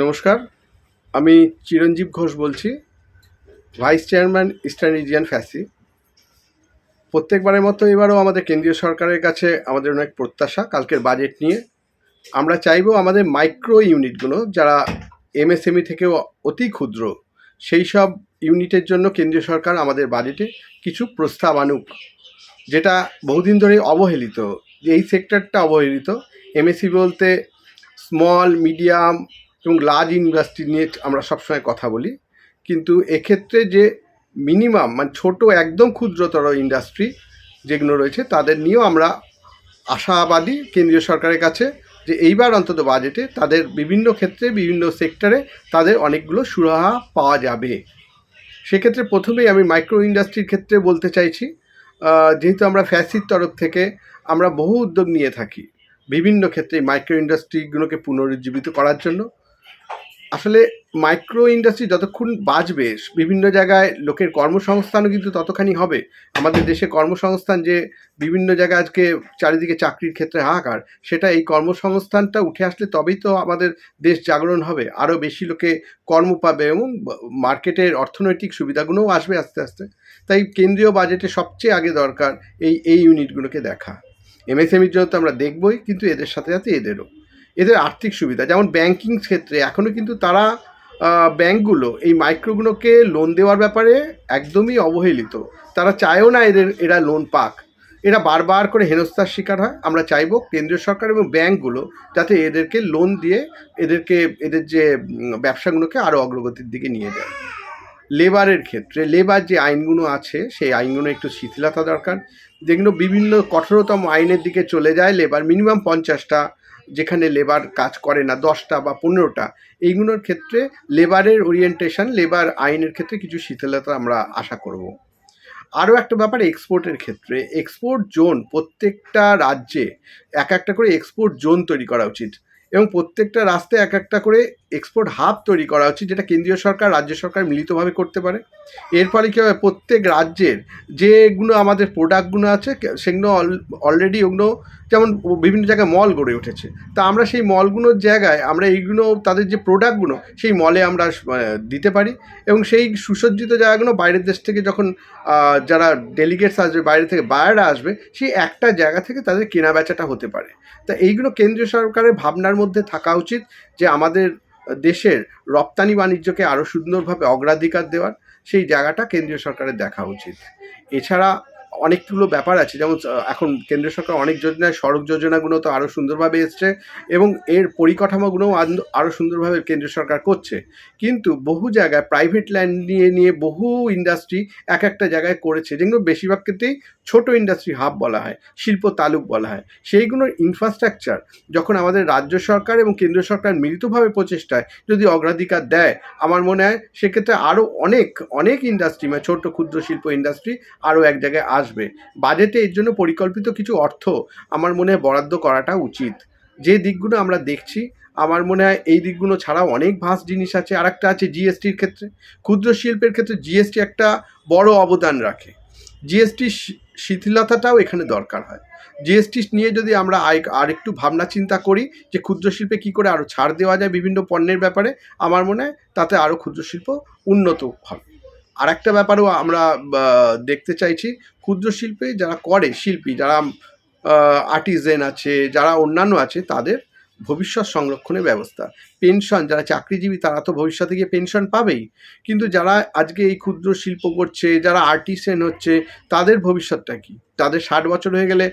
নমস্কার, আমি চিরঞ্জীব ঘোষ বলছি, vice chairman eastern region FOSSI প্রত্যেকবারের মতো এবারও আমাদের কেন্দ্রীয় সরকারের কাছে আমাদের অনেক প্রত্যাশা, কালকের বাজেট নিয়ে। আমরা চাইব আমাদের মাইক্রো ইউনিটগুলো, যারা এমএসএমই থেকেও অতি ক্ষুদ্র, সেই সব ইউনিটের জন্য কেন্দ্রীয় সরকার আমাদের বাজেটে কিছু প্রস্তাব আনুক, যেটা বহুদিন ধরে অবহেলিত। এই সেক্টরটা অবহেলিত। এমএসসি বলতে স্মল মিডিয়াম এবং লার্জ ইন্ডাস্ট্রি নিয়ে আমরা সবসময় কথা বলি। কিন্তু এক্ষেত্রে যে মিনিমাম মানে ছোট একদম ক্ষুদ্রতর ইন্ডাস্ট্রি যেগুলো রয়েছে, তাদের নিয়েও আমরা আশাবাদী কেন্দ্রীয় সরকারের কাছে যে এইবার অন্তত বাজেটে তাদের বিভিন্ন ক্ষেত্রে, বিভিন্ন সেক্টরে তাদের অনেকগুলো সুরাহা পাওয়া যাবে। সেক্ষেত্রে প্রথমেই আমি মাইক্রো ইন্ডাস্ট্রির ক্ষেত্রে বলতে চাইছি যেহেতু আমরা ফ্যাসির তরফ থেকে আমরা বহু উদ্যোগ নিয়ে থাকি বিভিন্ন ক্ষেত্রে মাইক্রো ইন্ডাস্ট্রিগুলোকে পুনরুজ্জীবিত করার জন্য। আসলে মাইক্রো ইন্ডাস্ট্রি যতক্ষণ বাঁচবে, বিভিন্ন জায়গায় লোকের কর্মসংস্থানও কিন্তু ততখানি হবে। আমাদের দেশে কর্মসংস্থান যে বিভিন্ন জায়গায় আজকে চারিদিকে চাকরির ক্ষেত্রে হাহাকার, সেটা এই কর্মসংস্থানটা উঠে আসলে তবেই তো আমাদের দেশ জাগরণ হবে। আরও বেশি লোকে কর্ম পাবে এবং মার্কেটের অর্থনৈতিক সুবিধাগুলোও আসবে আস্তে আস্তে। তাই কেন্দ্রীয় বাজেটে সবচেয়ে আগে দরকার এই এই ইউনিটগুলোকে দেখা। এমএসএমইর জন্য তো আমরা দেখবই, কিন্তু এদের সাথে সাথে এদেরও। এদের আর্থিক সুবিধা। যেমন ব্যাংকিং ক্ষেত্রে এখনও কিন্তু তারা ব্যাংকগুলো এই মাইক্রোগুলোকে লোন দেওয়ার ব্যাপারে একদমই অবহেলিত। তারা চায়ও না এদের, এরা লোন পাক। এরা বারবার করে হেনস্থার শিকার হয়। আমরা চাইব কেন্দ্রীয় সরকার এবং ব্যাংকগুলো যাতে এদেরকে লোন দিয়ে এদেরকে, এদের যে ব্যবসাগুলোকে আরও অগ্রগতির দিকে নিয়ে যায়। লেবারের ক্ষেত্রে, লেবার যে আইনগুলো আছে, সেই আইনগুলো একটু শিথিলতা দরকার। যেগুলো বিভিন্ন কঠোরতম আইনের দিকে চলে যায় লেবার। মিনিমাম পঞ্চাশটা যেখানে লেবার কাজ করে না, দশটা বা পনেরোটা, এইগুলোর ক্ষেত্রে লেবারের ওরিয়েন্টেশন লেবার আইনের ক্ষেত্রে কিছু শিথিলতা আমরা আশা করব। আরও একটা ব্যাপার এক্সপোর্টের ক্ষেত্রে এক্সপোর্ট জোন প্রত্যেকটা রাজ্যে এক একটা করে এক্সপোর্ট জোন তৈরি করা উচিত এবং প্রত্যেকটা রাস্তায় এক একটা করে এক্সপোর্ট হাব তৈরি করা উচিত যেটা কেন্দ্রীয় সরকার, রাজ্য সরকার মিলিতভাবে করতে পারে। এর ফলে কী হবে, প্রত্যেক রাজ্যের যেগুলো আমাদের প্রোডাক্টগুলো আছে, সেগুলো অলরেডি ওগুলো যেমন বিভিন্ন জায়গায় মল গড়ে উঠেছে। তা আমরা সেই মলগুলোর জায়গায় আমরা এইগুলো, তাদের যে প্রোডাক্টগুলো সেই মলে আমরা দিতে পারি এবং সেই সুসজ্জিত জায়গাগুলো বাইরের দেশ থেকে যখন যারা ডেলিগেটস আসবে, বাইরে থেকে বায়াররা আসবে, সেই একটা জায়গা থেকে তাদের কেনা বেচাটা হতে পারে। তা এইগুলো কেন্দ্রীয় সরকারের ভাবনার মধ্যে থাকা উচিত যে আমাদের দেশের রপ্তানি বাণিজ্যকে আরও সুন্দরভাবে অগ্রাধিকার দেওয়ার সেই জায়গাটা কেন্দ্রীয় সরকারের দেখা উচিত। এছাড়া অনেকগুলো ব্যাপার আছে, যেমন এখন কেন্দ্র সরকার অনেক যোজনায়, সড়ক যোজনাগুলো তো আরও সুন্দরভাবে এসছে এবং এর পরিকাঠামোগুলোও আরও সুন্দরভাবে কেন্দ্র সরকার করছে। কিন্তু বহু জায়গায় প্রাইভেট ল্যান্ড নিয়ে নিয়ে বহু ইন্ডাস্ট্রি এক একটা জায়গায় করেছে। যেগুলো বেশিরভাগ ক্ষেত্রেই ছোট ইন্ডাস্ট্রি হাব বলা হয়, শিল্প তালুক বলা হয়। সেইগুলোর ইনফ্রাস্ট্রাকচার যখন আমাদের রাজ্য সরকার এবং কেন্দ্র সরকার মিলিতভাবে প্রচেষ্টায় যদি অগ্রাধিকার দেয়, আমার মনে হয় সেক্ষেত্রে আরও অনেক অনেক ইন্ডাস্ট্রি মানে ছোট ক্ষুদ্র শিল্প ইন্ডাস্ট্রি আরও এক জায়গায় আসবে। বাজেটে এর জন্য পরিকল্পিত কিছু অর্থ আমার মনে হয় বরাদ্দ করাটা উচিত। যে দিকগুলো আমরা দেখছি, আমার মনে হয় এই দিকগুলো ছাড়াও অনেক ভাস জিনিস আছে। আর একটা আছে জিএসটির ক্ষেত্রে। ক্ষুদ্র শিল্পের ক্ষেত্রে জিএসটি একটা বড় অবদান রাখে। জিএসটি শিথিলতাটাও এখানে দরকার হয়। জিএসটি নিয়ে যদি আমরা আর একটু ভাবনা চিন্তা করি যে ক্ষুদ্র শিল্পে কী করে আরও ছাড় দেওয়া যায় বিভিন্ন পণ্যের ব্যাপারে, আমার মনে হয় তাতে আরও ক্ষুদ্র শিল্প উন্নত হবে। আর একটা ব্যাপারেও আমরা দেখতে চাইছি, ক্ষুদ্র শিল্পে যারা করে, শিল্পী, যারা আর্টিজেন আছে, যারা অন্যান্য আছে, তাদের ভবিষ্যৎ সংরক্ষণের ব্যবস্থা। পেনশন, যারা চাকরিজীবী তারা তো ভবিষ্যতে গিয়ে পেনশন পাবেই। কিন্তু যারা আজকে এই ক্ষুদ্র শিল্প করছে, যারা আর্টিসেন হচ্ছে, তাদের ভবিষ্যৎটা কি? তাদের ষাট বছর হয়ে গেলে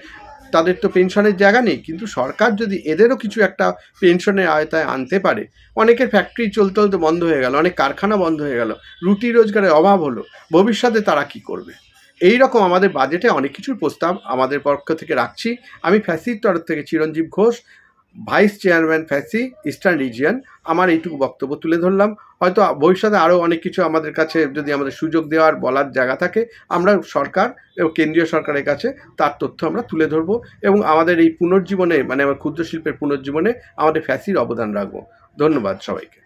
তাদের তো পেনশনের জায়গা নেই। কিন্তু সরকার যদি এদেরও কিছু একটা পেনশনের আয়তায় আনতে পারে, অনেকের ফ্যাক্টরি চলতে চলতে বন্ধ হয়ে গেল, অনেক কারখানা বন্ধ হয়ে গেল, রুটি রোজগারের অভাব হলো, ভবিষ্যতে তারা কি করবে? এই রকম আমাদের বাজেটে অনেক কিছুর প্রস্তাব আমাদের পক্ষ থেকে রাখছি। আমি ফ্যাসির তরফ থেকে Chiranjeev Ghosh vice chairman FOSSI eastern region আমার এইটুকু বক্তব্য তুলে ধরলাম। হয়তো ভবিষ্যতে আরও অনেক কিছু আমাদের কাছে যদি আমাদের সুযোগ দেওয়ার, বলার জায়গা থাকে, আমরা সরকার এবং কেন্দ্রীয় সরকারের কাছে তার তথ্য আমরা তুলে ধরবো এবং আমাদের এই পুনর্জীবনে মানে আমার ক্ষুদ্র শিল্পের পুনর্জীবনে আমাদের ফ্যাসির অবদান রাখব। ধন্যবাদ সবাইকে।